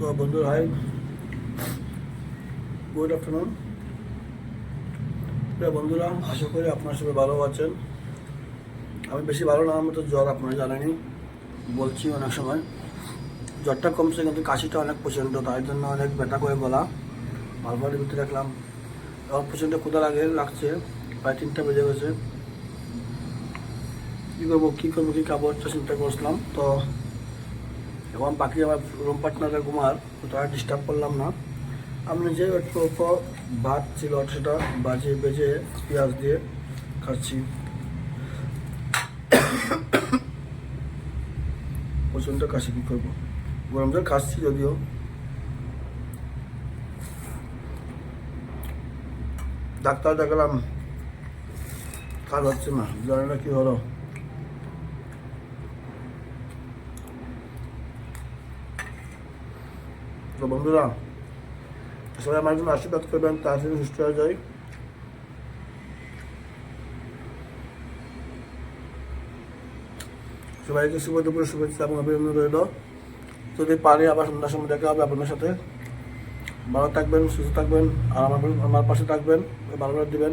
বন্ধুরা hi good afternoon বন্ধুরা আশা করি আপনার সবাই ভালো আছেন? আমি বেশি ভালো না, আমার তো জ্বর আপনারা জানেনি বলছি অনেক সময়। জ্বরটা কমছে কিন্তু কাশিটা অনেক প্রচণ্ড, তাই জন্য অনেক ব্যথা করে গলা। মালবাড়ির ভিতরে রাখলাম। এবং প্রচণ্ড ক্ষুদা লাগে, লাগছে। প্রায় তিনটা বেজে গেছে। কী করব কী করব, কী খাব চিন্তা করছিলাম। তো এবং বাকি আমার রুম পার্টনাররা ঘুমার তো তারা ডিস্টার্ব করলাম না। আমি যে একটু অল্প ভাত ছিল সেটা বাজে বেজে পেঁয়াজ দিয়ে খাচ্ছি। প্রচণ্ড কাশি, কী করব? গরম জল খাচ্ছি যদিও। ডাক্তার দেখালাম। কাজ হচ্ছে না। জানি না কি হলো। তো বন্ধুরা সবাই আমার জন্য আশীর্বাদ করবেন তাড়াতাড়ি সুস্থ হয়ে যায় সবাইকে শুভ দুপুর, শুভেচ্ছা এবং অভিনন্দন রইল। যদি পারি, আবার সন্ধ্যার সময় দেখা হবে আপনার সাথে। ভালো থাকবেন, সুস্থ থাকবেন, আর আমার আমার পাশে থাকবেন ভালোবাসা দিবেন।